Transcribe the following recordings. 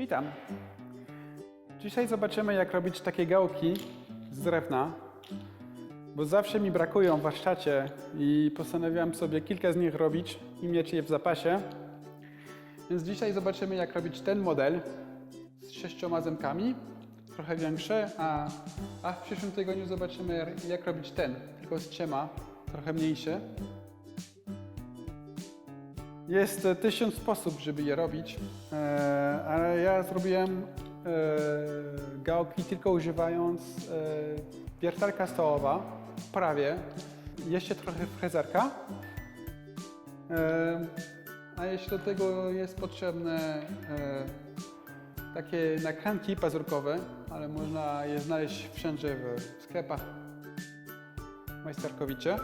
Witam. Dzisiaj zobaczymy, jak robić takie gałki z drewna, bo zawsze mi brakują w warsztacie i postanowiłem sobie kilka z nich robić i mieć je w zapasie. Więc dzisiaj zobaczymy, jak robić ten model z sześcioma zemkami, trochę większy, a, a w przyszłym tygodniu zobaczymy, jak robić ten, tylko z trzema, trochę mniejszy. Jest e, tysiąc sposób, żeby je robić, e, ale ja zrobiłem e, gałki tylko używając wiertarka stołowa, prawie, jeszcze trochę frezarka. A jeśli do tego jest potrzebne takie nakrętki pazurkowe, ale można je znaleźć wszędzie w sklepach majsterkowicze.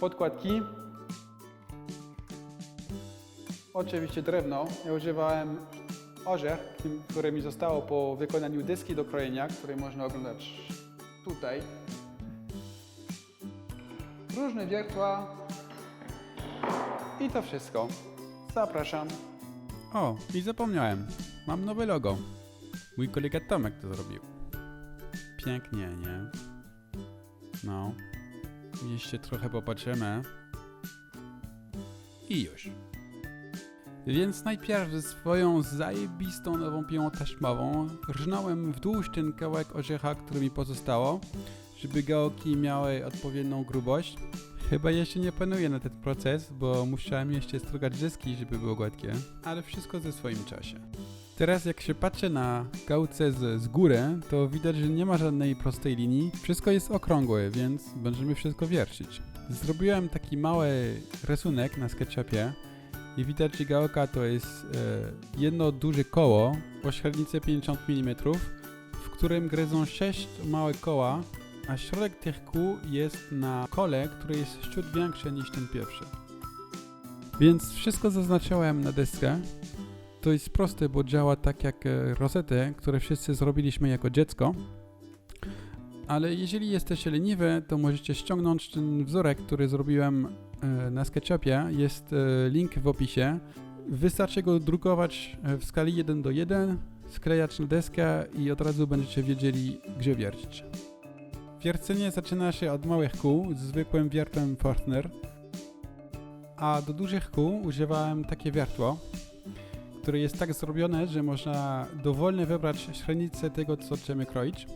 Podkładki, Oczywiście drewno. Ja używałem orzech, które mi zostało po wykonaniu dyski do krojenia, które można oglądać tutaj. Różne wiertła i to wszystko. Zapraszam. O, i zapomniałem. Mam nowe logo. Mój kolega Tomek to zrobił. Pięknie, nie? No. Jeszcze trochę popatrzymy. I już. Więc najpierw ze swoją zajebistą nową piłą taśmową rżnąłem w dół ten kawałek orzecha, który mi pozostało, żeby gałki miały odpowiednią grubość. Chyba jeszcze nie panuję na ten proces, bo musiałem jeszcze strugać dyski, żeby było gładkie, ale wszystko ze swoim czasie. Teraz jak się patrzy na gałce z, z góry, to widać, że nie ma żadnej prostej linii. Wszystko jest okrągłe, więc będziemy wszystko wiercić. Zrobiłem taki mały rysunek na SketchUpie i że gałka to jest e, jedno duże koło o średnicy 50 mm, w którym gryzą 6 małe koła, a środek tych kół jest na kole, które jest ciut większe niż ten pierwszy. Więc wszystko zaznaczyłem na deskę. To jest proste, bo działa tak jak e, rozety, które wszyscy zrobiliśmy jako dziecko. Ale jeżeli jesteście leniwe, to możecie ściągnąć ten wzorek, który zrobiłem na SketchUpie. Jest e, link w opisie. Wystarczy go drukować e, w skali 1 do 1, sklejać na deskę i od razu będziecie wiedzieli, gdzie wiercić. Wiercenie zaczyna się od małych kół z zwykłym wiertłem Forstner, a do dużych kół używałem takie wiertło, które jest tak zrobione, że można dowolnie wybrać średnicę tego, co chcemy kroić.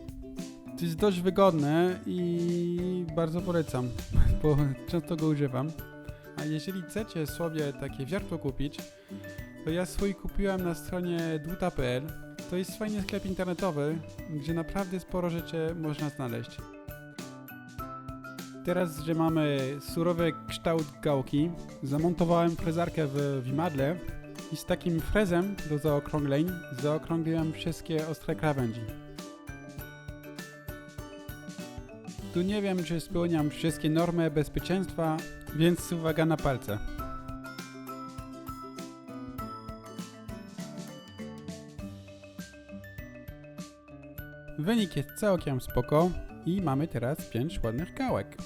To jest dość wygodne i bardzo polecam, bo często go używam. A jeżeli chcecie sobie takie wiertło kupić, to ja swój kupiłem na stronie dłuta.pl. To jest fajny sklep internetowy, gdzie naprawdę sporo rzeczy można znaleźć. Teraz, że mamy surowy kształt gałki, zamontowałem frezarkę w Wimadle i z takim frezem do zaokrągleń zaokrągliłem wszystkie ostre krawędzi. Tu nie wiem, czy spełniam wszystkie normy bezpieczeństwa, więc uwaga na palce. Wynik jest całkiem spoko i mamy teraz 5 ładnych gałek.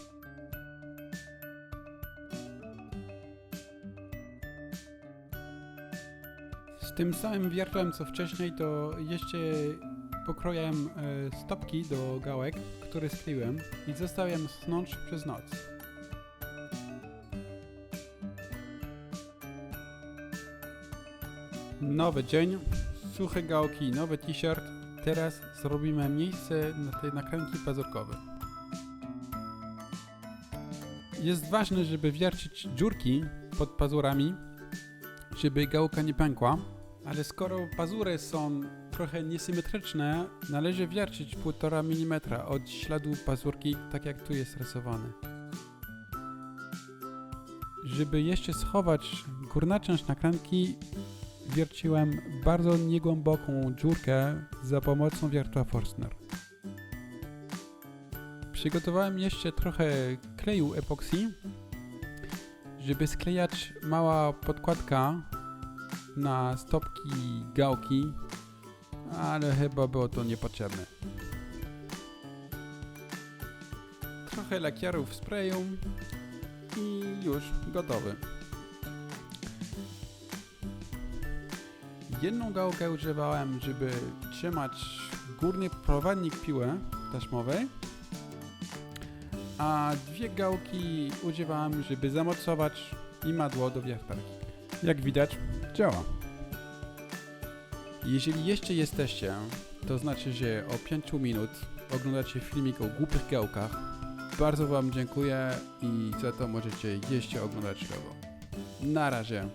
Z tym samym wiertłem co wcześniej to jeszcze pokrojem e, stopki do gałek, które skleiłem i zostawiam snąć przez noc. Nowy dzień, suche gałki, nowy t-shirt. Teraz zrobimy miejsce na te nakrętki pazurkowe. Jest ważne, żeby wiercić dziurki pod pazurami, żeby gałka nie pękła, ale skoro pazury są trochę niesymetryczne, należy wiercić 1,5 mm od śladu pazurki, tak jak tu jest rysowany. Żeby jeszcze schować górna część nakrętki, wierciłem bardzo niegłęboką dziurkę za pomocą wiertła Forstner. Przygotowałem jeszcze trochę kleju epoksy, żeby sklejać mała podkładka na stopki gałki, ale chyba było to niepotrzebne. Trochę lakierów w sprayu i już gotowy. jedną gałkę używałem, żeby trzymać górny prowadnik piły taśmowej, a dwie gałki używałem, żeby zamocować imadło do wiertarki. Jak widać, działa. Jeżeli jeszcze jesteście, to znaczy, że o 5 minut oglądacie filmik o głupich gałkach. Bardzo Wam dziękuję i za to możecie jeszcze oglądać logo. Na razie.